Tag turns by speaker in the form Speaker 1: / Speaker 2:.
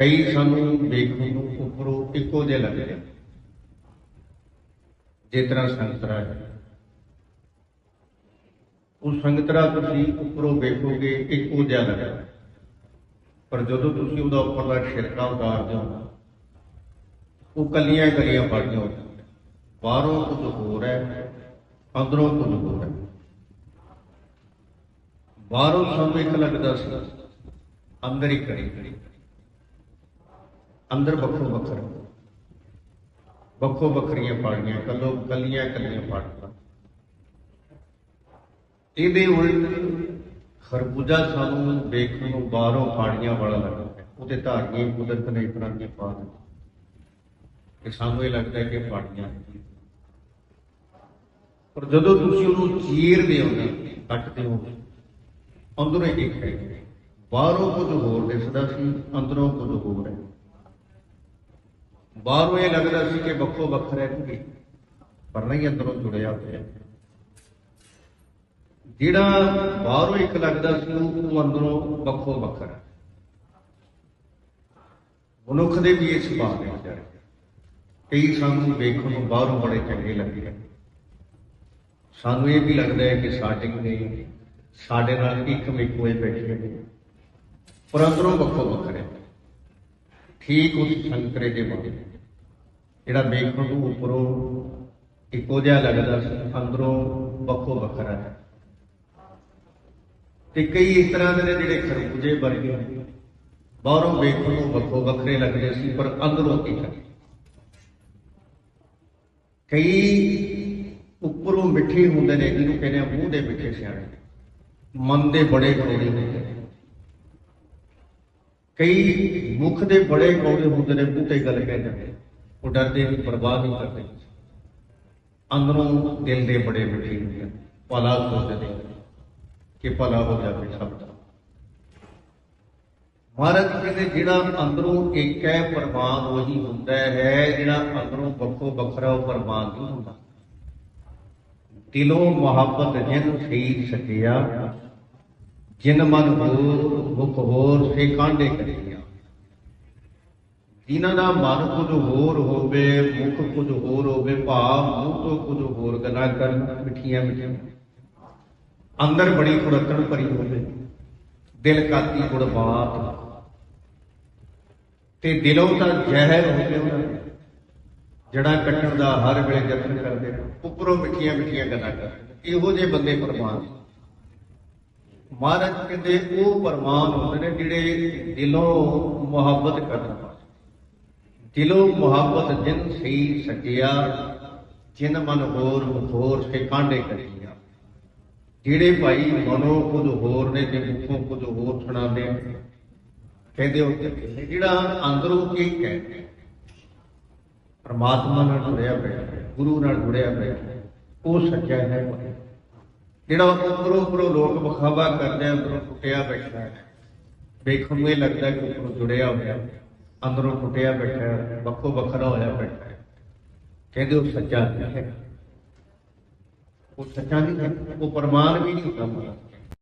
Speaker 1: ਕਈ ਸਾਨੂੰ ਦੇਖਣ ਨੂੰ ਉੱਪਰੋਂ ਇੱਕੋ ਜਿਹੇ ਲੱਗਦੇ ਨੇ। ਜਿਸ ਤਰ੍ਹਾਂ ਸੰਗਤਰਾ ਹੈ। ਉਹ ਸੰਗਤਰਾ ਤੁਸੀਂ ਉੱਪਰੋਂ ਵੇਖੋਗੇ, ਇੱਕੋ ਜਿਹਾ ਲੱਗਦਾ। ਪਰ ਜਦੋਂ ਤੁਸੀਂ ਉਹਦਾ ਉੱਪਰਲਾ ਛਿਲਕਾ ਉਤਾਰਦੇ ਹੋ ਉਹ ਕੱਲੀਆਂ ਹੀ ਕੱਲੀਆਂ ਪੜੀਆਂ ਹੋ ਬਾਹਰੋਂ ਕੁਝ ਹੋਰ ਹੈ, ਅੰਦਰੋਂ ਕੁਝ ਹੋਰ ਹੈ। ਬਾਹਰੋਂ ਸਾਨੂੰ ਇੱਕ ਲੱਗਦਾ ਸੀ, ਅੰਦਰ ਹੀ ਕਰੀ ਕਰੀ ਅੰਦਰ ਵੱਖੋ ਵੱਖਰ। ਵੱਖੋ ਵੱਖਰੀਆਂ ਪਾੜੀਆਂ ਕੱਲੋ ਕੱਲੀਆਂ ਕੱਲੀਆਂ ਪਾੜੀਆਂ ਇਹਦੇ ਉਲਟ ਖਰਬੂਜਾ ਸਾਨੂੰ ਦੇਖਣ ਨੂੰ ਬਾਹਰੋਂ ਪਾੜੀਆਂ ਵਾਲਾ ਲੱਗਦਾ ਉਹਦੇ ਧਾਰਨੀ ਕੁਦਰਤ ਨੇ ਇਸ ਤਰ੍ਹਾਂ ਦੀਆਂ ਪਾ ਦਿੱਤੀਆਂ ਕਿ ਸਾਨੂੰ ਇਹ ਲੱਗਦਾ ਕਿ ਇਹ ਪਾੜੀਆਂ ਪਰ ਜਦੋਂ ਤੁਸੀਂ ਉਹਨੂੰ ਚੀਰਦੇ ਹੋ ਨਾ ਕੱਟਦੇ ਹੋ ਅੰਦਰੋਂ ਇੱਕ ਹੈ। ਬਾਹਰੋਂ ਕੁਝ ਹੋਰ ਦਿਸਦਾ ਸੀ, ਅੰਦਰੋਂ ਕੁਝ ਹੋਰ ਹੈ। ਬਾਹਰੋਂ ਇਹ ਲੱਗਦਾ ਸੀ ਕਿ ਵੱਖੋ ਵੱਖਰੇ ਹੈ ਪਰ ਨਹੀਂ, ਅੰਦਰੋਂ ਜੁੜਿਆ ਹੋਇਆ। ਜਿਹੜਾ ਬਾਹਰੋਂ ਇੱਕ ਲੱਗਦਾ ਸੀ, ਉਹ ਅੰਦਰੋਂ ਵੱਖੋ ਵੱਖਰਾ ਮਨੁੱਖ ਦੇ ਵੀ ਇਸ ਸੁਭਾਅ ਨੇ ਵਿਚਾਰੇ ਕਈ ਸਾਨੂੰ ਵੇਖਣ ਨੂੰ ਬਾਹਰੋਂ ਬੜੇ ਚੰਗੇ ਲੱਗਦੇ ਨੇ ਸਾਨੂੰ ਇਹ ਵੀ ਲੱਗਦਾ ਹੈ ਕਿ ਸਾਡੇ ਨੇ ਸਾਡੇ ਨਾਲ ਇੱਕ ਮਿੱਕ ਹੋਏ ਬੈਠੇ ਨੇ, ਪਰ ਅੰਦਰੋਂ ਵੱਖੋ ਵੱਖਰੇ ਠੀਕ ਉਸ ਸੰਕਰੇ ਦੇ ਵਾਂਗ ਜਿਹੜਾ ਵੇਖਣ ਨੂੰ ਉੱਪਰੋਂ ਇੱਕੋ ਜਿਹਾ ਲੱਗਦਾ ਸੀ, ਅੰਦਰੋਂ ਵੱਖੋ ਵੱਖਰਾ ਹੈ। ਤੇ ਕਈ ਇਸ ਤਰ੍ਹਾਂ ਦੇ ਨੇ ਜਿਹੜੇ ਖਰਬੂਜੇ ਵਰਗੇ ਨੇ, ਬਾਹਰੋਂ ਵੇਖਣ ਨੂੰ ਵੱਖੋ ਵੱਖਰੇ ਲੱਗਦੇ ਸੀ, ਪਰ ਅੰਦਰੋਂ ਇੱਕ ਕਈ ਉੱਪਰੋਂ ਮਿੱਠੇ ਹੁੰਦੇ ਨੇ, ਜਿਹਨੂੰ ਕਹਿੰਦੇ ਆ ਮੂੰਹ ਦੇ ਮਿੱਠੇ ਸਿਆਣੇ। ਮਨ ਦੇ ਬੜੇ ਕੌੜੇ ਹੁੰਦੇ ਨੇ। ਕਈ ਮੁਖ ਦੇ ਬੜੇ ਕੌੜੇ ਹੁੰਦੇ ਨੇ, ਮੂੰਹ ਤੇ ਗੱਲ ਕਹਿੰਦੇ ਨੇ। ਉਹ ਡਰਦੇ ਨਹੀਂ ਪਰਵਾਹ ਨਹੀਂ ਕਰਦੇ। ਅੰਦਰੋਂ ਦਿਲ ਦੇ ਬੜੇ ਮਿੱਠੇ ਹੁੰਦੇ ਨੇ ਭਲਾ ਸੋਚਦੇ ਨੇ ਕਿ ਭਲਾ ਹੋ ਜਾਵੇ ਸਭ ਦਾ। ਮਹਾਰਾਜ ਕਹਿੰਦੇ, ਜਿਹੜਾ ਅੰਦਰੋਂ ਇੱਕ ਹੈ ਪਰਮਾਨ ਉਹੀ ਹੁੰਦਾ ਹੈ। ਜਿਹੜਾ ਅੰਦਰੋਂ ਵੱਖੋ ਵੱਖਰਾ ਉਹ ਪਰਮਾਨ ਨਹੀਂ ਹੁੰਦਾ। ਦਿਲੋਂ ਮੁਹੱਬਤ ਜਿਨ ਸਹੀ ਸਕਿਆ ਜਿਨ ਮਨ ਹੋਰ ਮੁਖ ਹੋਰ, ਸੇ ਕਾਂਡੇ ਕਰਿਆ। ਜਿਨ੍ਹਾਂ ਦਾ ਮਨ ਕੁਝ ਹੋਰ ਹੋਵੇ ਮੁਖ ਕੁਝ ਹੋਰ ਹੋਵੇ ਭਾਵ ਮੂੰਹ ਤੋਂ ਕੁਝ ਹੋਰ ਗੱਲਾਂ ਕਰਨ ਮਿੱਠੀਆਂ ਮਿੱਠੀਆਂ। ਅੰਦਰ ਬੜੀ ਕੁੜਤਣ ਭਰੀ ਹੋਵੇ। ਦਿਲ ਕਾਤੀ ਗੁੜਬਾਤ ਤੇ ਦਿਲੋਂ ਤਾਂ ਜ਼ਹਿਰ ਹੋਵੇ ਉਹਨਾਂ ਦੇ, ਜਿਹੜਾ ਕੱਟਣ ਦਾ ਹਰ ਵੇਲੇ ਯਤਨ ਕਰਦੇ ਉੱਪਰੋਂ ਮਿੱਠੀਆਂ ਮਿੱਠੀਆਂ ਗੱਲਾਂ ਕਰਦੇ ਇਹੋ ਜਿਹੇ ਬੰਦੇ ਪਰਮਾਨ ਮਹਾਰਾਜ ਕਹਿੰਦੇ ਉਹ ਪਰਮਾਨ ਹੁੰਦੇ ਨੇ ਜਿਹੜੇ ਦਿਲੋਂ ਮੁਹੱਬਤ ਕਰਨ ਦਿਲੋਂ ਮੁਹੱਬਤ ਜਿਨ ਸਹੀ ਸਕਿਆ ਜਿਨ ਮਨ ਹੋਰ ਹੋਰ ਸੇ ਕਾਂਡੇ ਕਰੀਆ ਜਿਹੜੇ ਭਾਈ ਮਨੋਂ ਕੁਝ ਹੋਰ ਨੇ ਤੇ ਮੁਖੋਂ ਕੁਝ ਹੋਰ ਸੁਣਾਉਂਦੇ ਕਹਿੰਦੇ ਉਹ ਜਿਹੜਾ ਅੰਦਰੋਂ ਕੀ ਕਹਿੰਦੇ ਪਰਮਾਤਮਾ ਨਾਲ ਜੁੜਿਆ ਪਿਆ ਗੁਰੂ ਨਾਲ ਜੁੜਿਆ ਪਿਆ ਉਹ ਸੱਚਾ ਹੈ ਭਾਈ। ਜਿਹੜਾ ਉੱਪਰੋਂ ਉੱਪਰੋਂ ਲੋਕ ਵਿਖਾਵਾ ਕਰਦੇ ਆ, ਅੰਦਰੋਂ ਟੁੱਟਿਆ ਬੈਠਾ ਹੈ। ਵੇਖਣ ਨੂੰ ਇਹ ਲੱਗਦਾ ਕਿ ਉੱਪਰੋਂ ਜੁੜਿਆ ਹੋਇਆ। ਅੰਦਰੋਂ ਟੁੱਟਿਆ ਬੈਠਾ ਵੱਖੋ ਵੱਖਰਾ ਹੋਇਆ ਬੈਠਾ ਕਹਿੰਦੇ ਉਹ ਸੱਚਾ ਨਹੀਂ ਹੈ ਉਹ ਸੱਚਾ ਨਹੀਂ ਹੈ, ਉਹ ਪਰਮਾਨ ਵੀ ਨਹੀਂ ਹੁੰਦਾ। ਮਹਾਰਾਜ